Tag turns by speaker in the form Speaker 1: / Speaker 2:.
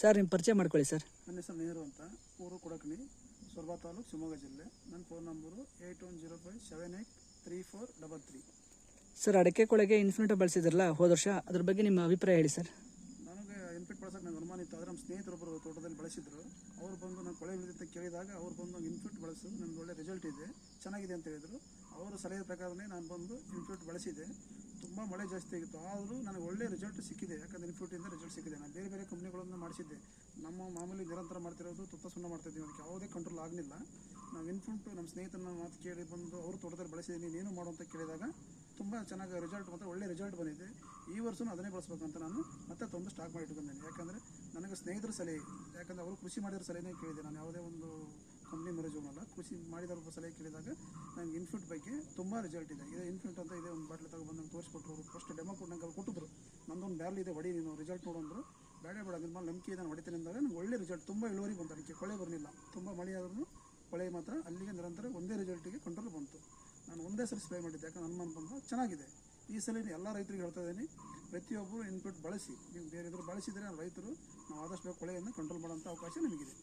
Speaker 1: Sir ನಿಮ್ಮ ಪರಿಚಯ ಮಾಡ್ಕೊಳ್ಳಿ ಸರ್.
Speaker 2: ನನ್ನ ಹೆಸರು ನೆಹರು ಅಂತ. ಊರು ಕೊಡಕಣಿ ಸೊರಬ ತಾಲೂಕು ಶಿವಮೊಗ್ಗ ಜಿಲ್ಲೆ. ನನ್ನ phone number eight one zero five seven eight three four double three.
Speaker 1: Sir ಅಡಕೆ ಕೊಳೆಗೆ ಇನ್ಫಿನಿಟ ಬಳಸಿದ್ರಲ್ಲ ಹೋದ ವರ್ಷ ಅದ್ರ ಬಗ್ಗೆ ನಿಮ್ಮ ಅಭಿಪ್ರಾಯ ಹೇಳಿ ಸರ್.
Speaker 2: ನನಗೆ ಇನ್ಫಿಟ್ ಬಳಸೋಕೆ ನಾನು ಅನುಮಾನ ಇತ್ತು. ಆದರೆ ನಮ್ಮ ಸ್ನೇಹಿತರೊಬ್ಬರು ತೋಟದಲ್ಲಿ ಬಳಸಿದ್ರು. ಅವ್ರು ಬಂದು ನಾನು ಕೊಳೆ ಬಿಳಿದಂತ ಕೇಳಿದಾಗ ಅವ್ರು ಬಂದು ಇನ್ಫಿಟ್ ಬಳಸು ನನಗೆ ಒಳ್ಳೆ ರಿಸಲ್ಟ್ ಇದೆ ಚೆನ್ನಾಗಿದೆ ಅಂತ ಹೇಳಿದರು. ಅವರು ಸಲಹೆ ಪ್ರಕಾರನೇ ನಾನು ಬಂದು ಇನ್ಫಿಟ್ ಬಳಸಿದೆ. ತುಂಬ ಮಳೆ ಜಾಸ್ತಿ ಆಗಿತ್ತು. ಆದರೂ ನನಗೆ ಒಳ್ಳೆ ರಿಸಲ್ಟ್ ಸಿಕ್ಕಿದೆ. ಯಾಕಂದರೆ ಇನ್ಫ್ಯೂಟಿಂದ ರಿಸಲ್ಟ್ ಸಿಕ್ಕಿದೆ. ನಾನು ಬೇರೆ ಬೇರೆ ಕಂಪ್ನಿಗಳನ್ನು ಮಾಡಿಸಿದ್ದೆ. ನಮ್ಮ ಮಾಮೂಲಿ ನಿರಂತರ ಮಾಡ್ತಿರೋದು ತುಪ್ಪ ಸುಣ್ಣ ಮಾಡ್ತಿದ್ದೀವಿ ಅದಕ್ಕೆ ಯಾವುದೇ ಕಂಟ್ರೋಲ್ ಆಗಲಿಲ್ಲ. ನಾವು ಇನ್ಫ್ಯೂಟ್ ನಮ್ಮ ಸ್ನೇಹಿತನ ಮಾತು ಕೇಳಿ ಬಂದು ಅವರು ತೋಟದಲ್ಲಿ ಬಳಸಿದ್ದೀನಿ. ನೀನು ಮಾಡು ಅಂತ ಕೇಳಿದಾಗ ತುಂಬ ಚೆನ್ನಾಗಿ ರಿಸಲ್ಟ್ ಮತ್ತು ಒಳ್ಳೆ ರಿಸಲ್ಟ್ ಬಂದಿದೆ. ಈ ವರ್ಷನೂ ಅದನ್ನೇ ಬಳಸ್ಬೇಕಂತ ನಾನು ಮತ್ತೆ ತಂದು ಸ್ಟಾಕ್ ಮಾಡಿ ಯಾಕಂದರೆ ನನಗೆ ಸ್ನೇಹಿತರ ಸಲಹೆ, ಯಾಕಂದರೆ ಅವರು ಕೃಷಿ ಮಾಡಿದ್ರ ಸಲಹೆನೇ ಕೇಳಿದೆ. ನಾನು ಯಾವುದೇ ಒಂದು ಕೃಷಿ ಮಾಡಿದವ್ರ ಸಲಹೆ ಕೇಳಿದಾಗ ನನಗೆ ಇನ್ಫಿಟ್ ಬಗ್ಗೆ ತುಂಬ ರಿಸಲ್ಟ್ ಇದೆ. ಇದೆ ಇನ್ಫಿಟ್ ಅಂತ ಇದೆ, ಒಂದು ಬಾಟ್ಲಿ ತಗೊಂಡು ನಂಗೆ ತೋರಿಸ್ಕೊಟ್ರು ಅವರು. ಫಸ್ಟ್ ಡೆಮೊ ಕೊಟ್ಟು ನಂಗೆ ಕೊಟ್ಟಿದ್ರು. ನಂದೊಂದು ಬ್ಯಾರ್ಲ್ ಇದೆ, ಹೊಡಿ ನೀನು ರಿಸಲ್ಟ್ ನೋಡೋಂದ್ರು ಬೇಡ ಬೇಡ ನಿಮ್ಮ ನಂಬಿಕೆ ನಾನು ಹೊಡಿತೀನಿ ಅಂದಾಗ ನಂಗೆ ಒಳ್ಳೆ ರಿಸಲ್ಟ್ ತುಂಬ ಇಳುವರಿ ಬಂತು ಅದಕ್ಕೆ, ಕೊಳೆ ಬರಲಿಲ್ಲ. ತುಂಬ ಮಳೆ ಆದ್ರೂ ಕೊಳೆ ಮಾತ್ರ ಅಲ್ಲಿಗೆ ನಿರಂತರ ಒಂದೇ ರಿಸಲ್ಟಿಗೆ ಕಂಟ್ರೋಲ್ ಬಂತು. ನಾನು ಒಂದೇ ಸರಿ ಸ್ಪ್ರೇ ಮಾಡಿದ್ದೆ, ಯಾಕಂದ್ರೆ ಅನುಮಾನ ಮನೆ ಬಂದು ಚೆನ್ನಾಗಿದೆ. ಈ ಸಲ ಎಲ್ಲ ರೈತರಿಗೆ ಹೇಳ್ತಾ ಇದ್ದೀನಿ, ಪ್ರತಿಯೊಬ್ಬರು ಇನ್ಪುಟ್ ಬಳಸಿ. ನೀವು ಬೇರೆ ಇದ್ರು ಬಳಸಿದರೆ ರೈತರು ನಾವು ಆದಷ್ಟು ಕೊಳೆಯನ್ನು ಕಂಟ್ರೋಲ್ ಮಾಡೋಂಥ ಅವಕಾಶ ನಿಮಗಿದೆ.